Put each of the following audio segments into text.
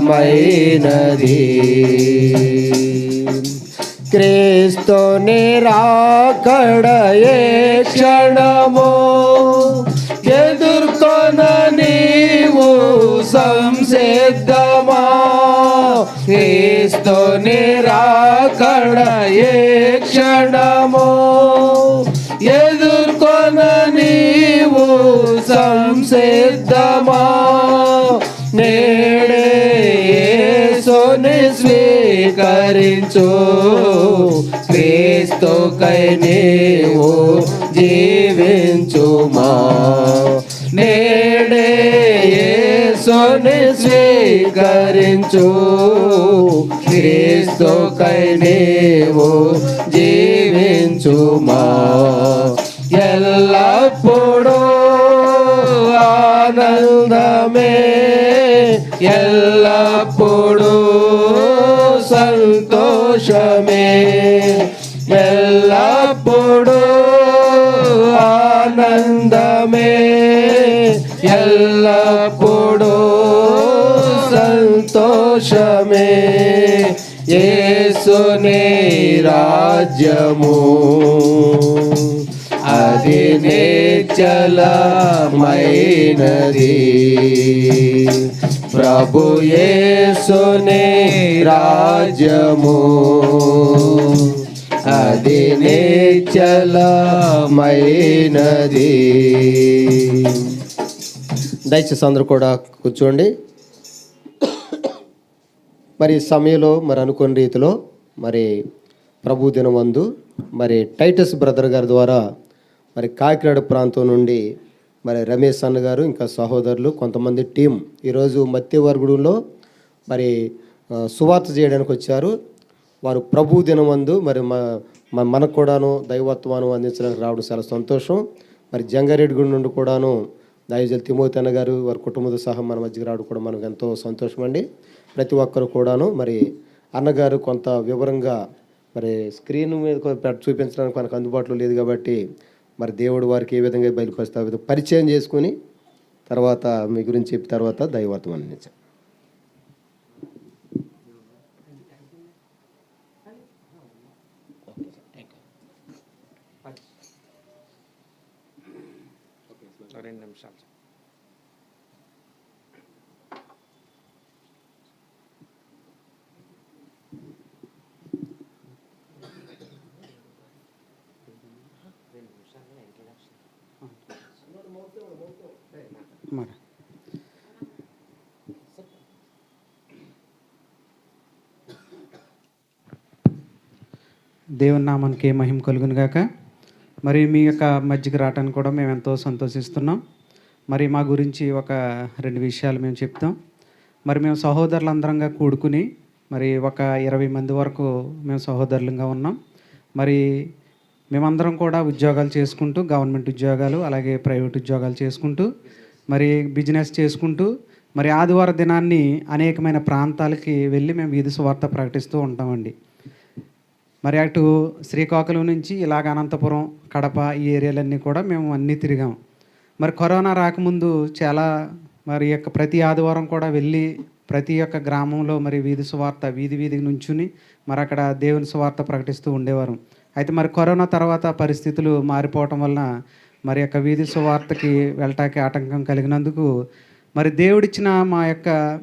చలమైనది క్రీస్తు నిరాకడ క్షణము ఎదుర్కొన నీవు సంసిద్ధమా? క్రీస్తు నిరాకడ క్షణము ఎదుర్కొన నీవు సంసిద్ధమా? నేడే యేసుని స్వీకరించు క్రీస్తుకై నీవు జీవించుమా. నేడే యేసుని స్వీకరించు. క్రీస్తుకై నీవు జీవించుమా. ఎలా ఎల్లప్పుడూ సంతోషమే. ఎల్లప్పుడూ ఆనందమే. ఎల్లప్పుడూ సంతోషమే. యేసుని రాజ్యము. అది నిశ్చలమైనది ప్రభు యేసుని రాజ్యము. అది నిశ్చలమైనది దయచేసి అందరూ కూడా కూర్చోండి. మరి సమయంలో మరి అనుకున్న రీతిలో మరి ప్రభు దినమందు మరి టైటస్ బ్రదర్ గారి ద్వారా మరి కాకినాడ ప్రాంతం నుండి మరి రమేష్ అన్న గారు ఇంకా సహోదరులు కొంతమంది టీం ఈరోజు మత్స్యవర్గుడులో మరి సువార్త చేయడానికి వచ్చారు. వారు ప్రభు దినమందు మరి మా మనకు కూడాను దైవత్వాన్ని అందించడానికి రావడం చాలా సంతోషం. మరి జంగారెడ్డి గుడి నుండి కూడాను దైవజల్ తిమోతి అన్న గారు వారి కుటుంబంతో సహా మన మధ్యకి రావడం కూడా మనకు ఎంతో సంతోషం అండి. ప్రతి ఒక్కరు కూడాను మరి అన్నగారు కొంత వివరంగా మరి స్క్రీన్ మీద చూపించడానికి మనకు అందుబాటులో లేదు కాబట్టి మరి దేవుడు వారికి ఏ విధంగా బయలుపరిస్తే ఆ విధంగా పరిచయం చేసుకుని తర్వాత మీ గురించి చెప్పిన తర్వాత దైవత్వం అందించాం రెండు నిమిషాలు మరి. దేవుని నామానికి మహిమ కలుగును గాక. మరి మీ యొక్క మధ్యకి రావటానికి కూడా మేము ఎంతో సంతోషిస్తున్నాం. మరి మా గురించి ఒక రెండు విషయాలు మేము చెప్తాం. మరి మేము సహోదరులందరంగా కూడుకుని మరి ఒక ఇరవై మంది వరకు మేము సహోదరులుగా ఉన్నాం. మరి మేమందరం కూడా ఉద్యోగాలు చేసుకుంటూ గవర్నమెంట్ ఉద్యోగాలు అలాగే ప్రైవేట్ ఉద్యోగాలు చేసుకుంటూ మరి బిజినెస్ చేసుకుంటూ మరి ఆదివారం దినాన్ని అనేకమైన ప్రాంతాలకి వెళ్ళి మేము వీధి సువార్త ప్రకటిస్తూ ఉంటామండి. మరి అటు శ్రీకాకుళం నుంచి ఇలాగ అనంతపురం కడప ఈ ఏరియాలన్నీ కూడా మేము అన్నీ తిరిగాం. మరి కరోనా రాకముందు చాలా మరి యొక్క ప్రతి ఆదివారం కూడా వెళ్ళి ప్రతి ఒక్క గ్రామంలో మరి వీధి సువార్త వీధి వీధికి నుంచుని మరి అక్కడ దేవుని సువార్త ప్రకటిస్తూ ఉండేవారు. అయితే మరి కరోనా తర్వాత పరిస్థితులు మారిపోవటం వలన మరి యొక్క వీధి సువార్తకి వెళ్ళటానికి ఆటంకం కలిగినందుకు మరి దేవుడిచ్చిన మా యొక్క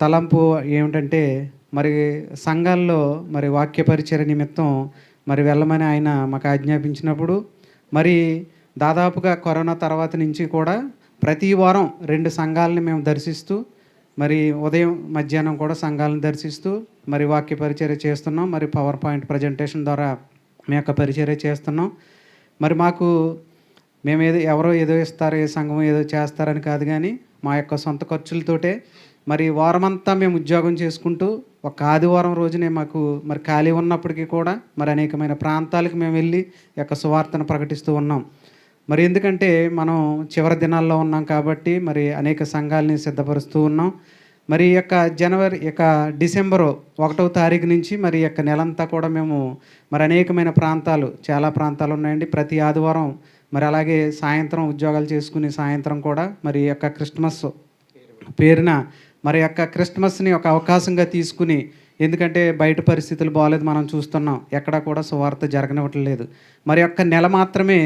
తలంపు ఏమిటంటే మరి సంఘాల్లో మరి వాక్య పరిచయ నిమిత్తం మరి వెళ్ళమని ఆయన మాకు ఆజ్ఞాపించినప్పుడు మరి దాదాపుగా కరోనా తర్వాత నుంచి కూడా ప్రతి వారం రెండు సంఘాలని మేము దర్శిస్తూ మరి ఉదయం మధ్యాహ్నం కూడా సంఘాలను దర్శిస్తూ మరి వాక్య పరిచర్య చేస్తున్నాం. మరి పవర్ పాయింట్ ప్రజెంటేషన్ ద్వారా మీ యొక్క పరిచర్య చేస్తున్నాం. మరి మాకు మేము ఏదో ఎవరో ఏదో ఇస్తారు ఏ సంఘం ఏదో చేస్తారని కాదు కానీ మా యొక్క సొంత ఖర్చులతోటే మరి వారమంతా మేము ఉద్యోగం చేసుకుంటూ ఒక ఆదివారం రోజునే మాకు మరి ఖాళీ ఉన్నప్పటికీ కూడా మరి అనేకమైన ప్రాంతాలకు మేము వెళ్ళి యొక్క సువార్తను ప్రకటిస్తూ ఉన్నాం. మరి ఎందుకంటే మనం చివరి దినాల్లో ఉన్నాం కాబట్టి మరి అనేక సంఘాలని సిద్ధపరుస్తూ ఉన్నాం. మరి ఈ యొక్క జనవరి యొక్క డిసెంబరు ఒకటవ తారీఖు నుంచి మరి యొక్క నెలంతా కూడా మేము మరి అనేకమైన ప్రాంతాలు చాలా ప్రాంతాలు ఉన్నాయండి. ప్రతి ఆదివారం మరి అలాగే సాయంత్రం ఉద్యోగాలు చేసుకుని సాయంత్రం కూడా మరి యొక్క క్రిస్మస్ పేరున మరి యొక్క క్రిస్మస్ని ఒక అవకాశంగా తీసుకుని ఎందుకంటే బయట పరిస్థితులు బాగాలేదు మనం చూస్తున్నాం. ఎక్కడా కూడా సువార్త జరగనివ్వట్లేదు మరి యొక్క నెల మాత్రమే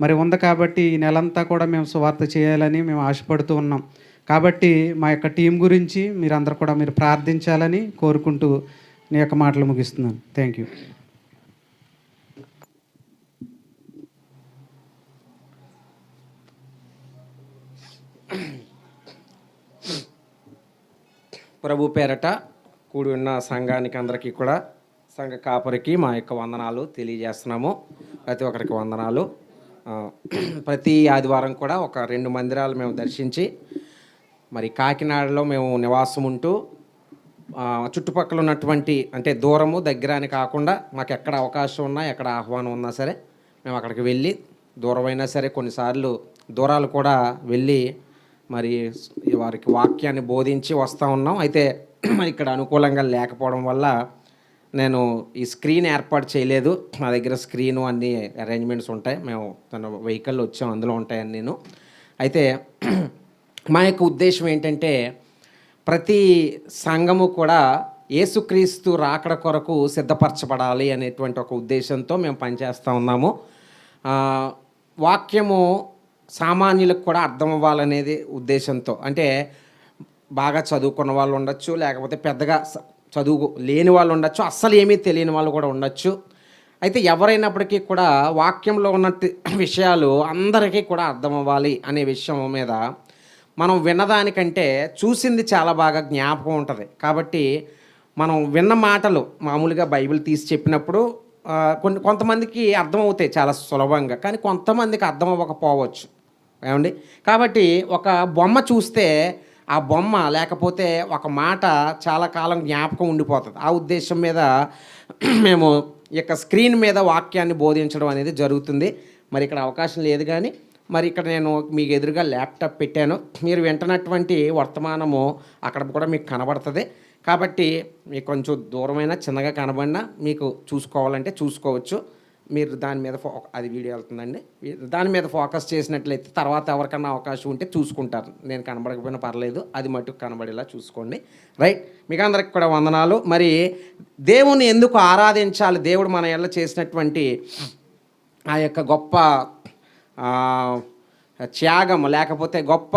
మరి ఉంది కాబట్టి ఈ నెలంతా కూడా మేము సువార్త చేయాలని మేము ఆశపడుతూ ఉన్నాం. కాబట్టి మా యొక్క టీం గురించి మీరందరూ కూడా మీరు ప్రార్థించాలని కోరుకుంటూ నీ యొక్క మాటలు ముగిస్తున్నాను. Thank you. ప్రభు పేరట కూడి ఉన్న సంఘానికి అందరికీ కూడా సంఘ కాపరికి మా యొక్క వందనాలు తెలియజేస్తున్నాము. ప్రతి ఒక్కరికి వందనాలు. ప్రతి ఆదివారం కూడా ఒక రెండు మందిరాలు మేము దర్శించి మరి కాకినాడలో మేము నివాసం ఉంటూ చుట్టుపక్కల ఉన్నటువంటి అంటే దూరము దగ్గర అని కాకుండా మాకు ఎక్కడ అవకాశం ఉన్నా ఎక్కడ ఆహ్వానం ఉన్నా సరే మేము అక్కడికి వెళ్ళి దూరమైనా సరే కొన్నిసార్లు దూరాలు కూడా వెళ్ళి మరి వారికి వాక్యాన్ని బోధించి వస్తూ ఉన్నాం. అయితే మరి ఇక్కడ అనుకూలంగా లేకపోవడం వల్ల నేను ఈ స్క్రీన్ ఏర్పాటు చేయలేదు. మా దగ్గర స్క్రీను అన్ని అరేంజ్మెంట్స్ ఉంటాయి. మేము తన వెహికల్ వచ్చాం. అందులో ఉంటాయని నేను. అయితే మా యొక్క ఉద్దేశం ఏంటంటే ప్రతి సంఘము కూడా యేసుక్రీస్తు రాకడ కొరకు సిద్ధపరచబడాలి అనేటువంటి ఒక ఉద్దేశంతో మేము పనిచేస్తూ ఉన్నాము. వాక్యము సామాన్యులకు కూడా అర్థం అవ్వాలనేది ఉద్దేశంతో. అంటే బాగా చదువుకున్న వాళ్ళు ఉండొచ్చు లేకపోతే పెద్దగా చదువు లేని వాళ్ళు ఉండొచ్చు అస్సలు ఏమీ తెలియని వాళ్ళు కూడా ఉండొచ్చు. అయితే ఎవరైనప్పటికీ కూడా వాక్యంలో ఉన్న విషయాలు అందరికీ కూడా అర్థం అవ్వాలి అనే విషయం మీద మనం విన్నదానికంటే చూసింది చాలా బాగా జ్ఞాపకం ఉంటుంది. కాబట్టి మనం విన్న మాటలు మామూలుగా బైబిల్ తీసి చెప్పినప్పుడు కొన్ని కొంతమందికి అర్థమవుతాయి చాలా సులభంగా. కానీ కొంతమందికి అర్థం అవ్వకపోవచ్చు ఏమండి? కాబట్టి ఒక బొమ్మ చూస్తే ఆ బొమ్మ లేకపోతే ఒక మాట చాలా కాలం జ్ఞాపకం ఉండిపోతుంది. ఆ ఉద్దేశం మీద మేము ఈ యొక్క స్క్రీన్ మీద వాక్యాన్ని బోధించడం అనేది జరుగుతుంది. మరి ఇక్కడ అవకాశం లేదు కానీ మరి ఇక్కడ నేను మీకు ఎదురుగా ల్యాప్టాప్ పెట్టాను. మీరు వింటున్నటువంటి వర్తమానము అక్కడ కూడా మీకు కనబడుతుంది. కాబట్టి మీకు కొంచెం దూరమైన చిన్నగా కనబడినా మీకు చూసుకోవాలంటే చూసుకోవచ్చు. మీరు దాని మీద ఫో అది వీడియో వెళ్తుందండి. దాని మీద ఫోకస్ చేసినట్లయితే తర్వాత ఎవరికన్నా అవకాశం ఉంటే చూసుకుంటారు. నేను కనబడకపోయినా పర్లేదు. అది మటుకు కనబడేలా చూసుకోండి. రైట్. మీకు అందరికి కూడా వందనాలు. మరి దేవుని ఎందుకు ఆరాధించాలి? దేవుడు మన ఎల్ల చేసినటువంటి ఆ యొక్క గొప్ప త్యాగం లేకపోతే గొప్ప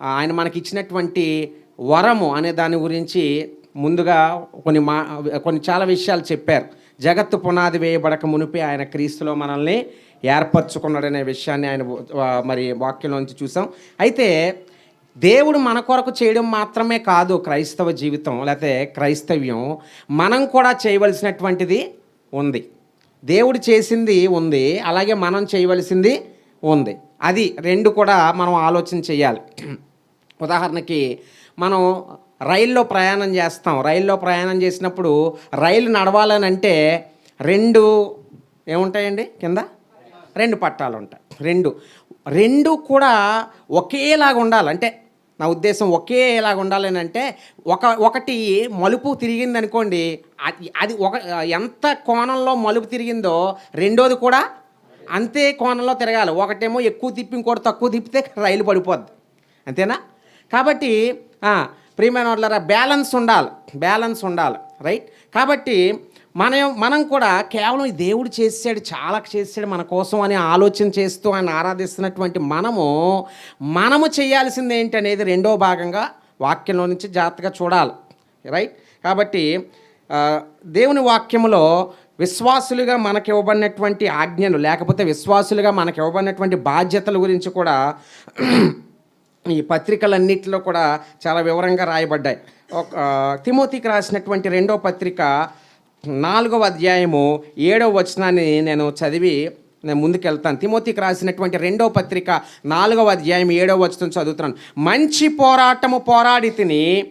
ఆయన మనకి ఇచ్చినటువంటి వరము అనే దాని గురించి ముందుగా కొన్ని మా కొన్ని చాలా విషయాలు చెప్పారు. జగత్తు పునాది వేయబడక మునిపే ఆయన క్రీస్తులో మనల్ని ఏర్పరచుకున్నాడనే విషయాన్ని ఆయన మరి వాక్యంలోంచి చూసాం. అయితే దేవుడు మన కొరకు చేయడం మాత్రమే కాదు క్రైస్తవ జీవితం లేకపోతే క్రైస్తవ్యం. మనం కూడా చేయవలసినటువంటిది ఉంది. దేవుడు చేసింది ఉంది అలాగే మనం చేయవలసింది ఉంది. అది రెండు కూడా మనం ఆలోచన చేయాలి. ఉదాహరణకి మనం రైల్లో ప్రయాణం చేస్తాం. రైల్లో ప్రయాణం చేసినప్పుడు రైలు నడవాలని అంటే రెండు ఏముంటాయండి కింద? రెండు పట్టాలు ఉంటాయి రెండు. రెండు కూడా ఒకేలాగా ఉండాలి. అంటే నా ఉద్దేశం ఒకేలాగా ఉండాలని అంటే ఒక ఒకటి మలుపు తిరిగింది అనుకోండి అది అది ఒక ఎంత కోణంలో మలుపు తిరిగిందో రెండోది కూడా అంతే కోణంలో తిరగాలి. ఒకటేమో ఎక్కువ తిప్పి ఇంకోటి తక్కువ తిప్పితే రైలు పడిపోద్ది. అంతేనా? కాబట్టి ప్రియమైన వాళ్ళరా బ్యాలెన్స్ ఉండాలి. బ్యాలెన్స్ ఉండాలి రైట్? కాబట్టి మనం మనం కూడా కేవలం దేవుడు చేసాడు చాలా చేసాడు మన కోసం అని ఆలోచన చేస్తూ ఆయన ఆరాధిస్తున్నటువంటి మనము మనము చేయాల్సింది ఏంటి అనేది రెండో భాగంగా వాక్యంలో నుంచి జాగ్రత్తగా చూడాలి రైట్? కాబట్టి దేవుని వాక్యములో విశ్వాసులుగా మనకి ఇవ్వబడినటువంటి ఆజ్ఞలు లేకపోతే విశ్వాసులుగా మనకి ఇవ్వబడినటువంటి బాధ్యతల గురించి కూడా ఈ పత్రికలన్నిటిలో కూడా చాలా వివరంగా రాయబడ్డాయి. ఒక తిమోతికి రాసినటువంటి రెండో పత్రిక నాలుగవ అధ్యాయము ఏడవ వచనాన్ని నేను చదివి నేను ముందుకెళ్తాను. తిమోతికి రాసినటువంటి రెండో పత్రిక నాలుగవ అధ్యాయం ఏడవ వచనం చదువుతున్నాను. మంచి పోరాటము పోరాడి తిని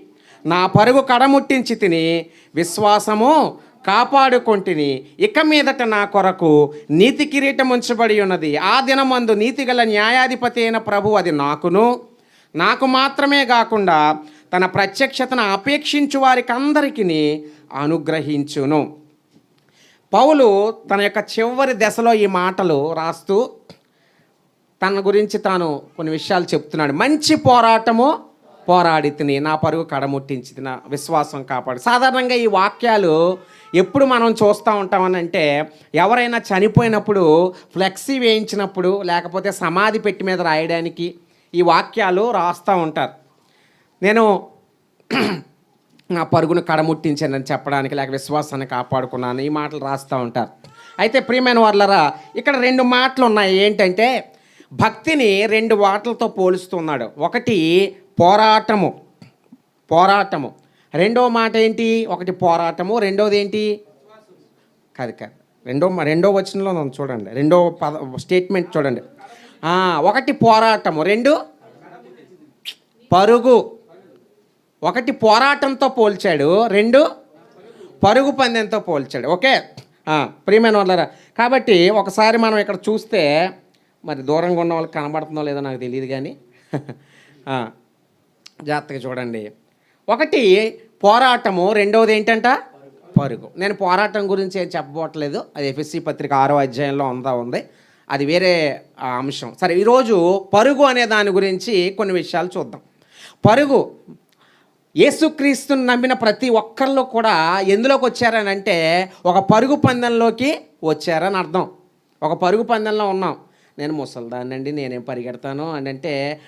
నా పరుగు కడముట్టించి తిని విశ్వాసము కాపాడుకొంటిని ఇక మీదట నా కొరకు నీతి కిరీటం ఉంచబడి ఉన్నది. ఆ దినమందు నీతిగల న్యాయాధిపతి అయిన ప్రభు అది నాకును. నాకు మాత్రమే కాకుండా తన ప్రత్యక్షతను అపేక్షించు వారికి అందరికీ అనుగ్రహించును. పౌలు తన యొక్క చివరి దశలో ఈ మాటలు రాస్తూ తన గురించి తాను కొన్ని విషయాలు చెప్తున్నాడు. మంచి పోరాటము పోరాడి తిని నా పరుగు కడముట్టించి నా విశ్వాసం కాపాడు. సాధారణంగా ఈ వాక్యాలు ఎప్పుడు మనం చూస్తూ ఉంటామని అంటే ఎవరైనా చనిపోయినప్పుడు ఫ్లెక్సీ వేయించినప్పుడు లేకపోతే సమాధి పెట్టి మీద రాయడానికి ఈ వాక్యాలు రాస్తూ ఉంటారు. నేను నా పరుగును కడముట్టించానని చెప్పడానికి లేక విశ్వాసాన్ని కాపాడుకున్నాను ఈ మాటలు రాస్తూ ఉంటారు. అయితే ప్రియమైన వాళ్ళరా ఇక్కడ రెండు మాటలు ఉన్నాయి. ఏంటంటే భక్తిని రెండు మాటలతో పోలుస్తున్నాడు ఒకటి పోరాటము. పోరాటము. రెండో మాట ఏంటి? ఒకటి పోరాటము. రెండోది ఏంటి? కాదు కాదు. రెండో రెండో వచనంలో చూడండి. రెండో పద స్టేట్మెంట్ చూడండి. ఒకటి పోరాటము. రెండు? పరుగు. ఒకటి పోరాటంతో పోల్చాడు. రెండు? పరుగు పందెంతో పోల్చాడు. ఓకే. ప్రియమైన వాళ్ళరా కాబట్టి ఒకసారి మనం ఇక్కడ చూస్తే మరి దూరంగా ఉన్న వాళ్ళకి కనబడుతుందో లేదో నాకు తెలియదు కానీ జాగ్రత్తగా చూడండి. ఒకటి పోరాటము రెండవది ఏంటంట? పరుగు. నేను పోరాటం గురించి ఏం చెప్పబోట్లేదు అది ఎఫ్ఎస్సి పత్రిక ఆరో అధ్యాయంలో ఉందా ఉంది. అది వేరే అంశం. సరే ఈరోజు పరుగు అనే దాని గురించి కొన్ని విషయాలు చూద్దాం. పరుగు యేసుక్రీస్తుని నమ్మిన ప్రతి ఒక్కరిలో కూడా ఎందులోకి వచ్చారని అంటే ఒక పరుగు పందెంలోకి వచ్చారని అర్థం. ఒక పరుగు పందెంలో ఉన్నాం. నేను ముసలిదాన్నండి నేనేం పరిగెడతాను అని అంటే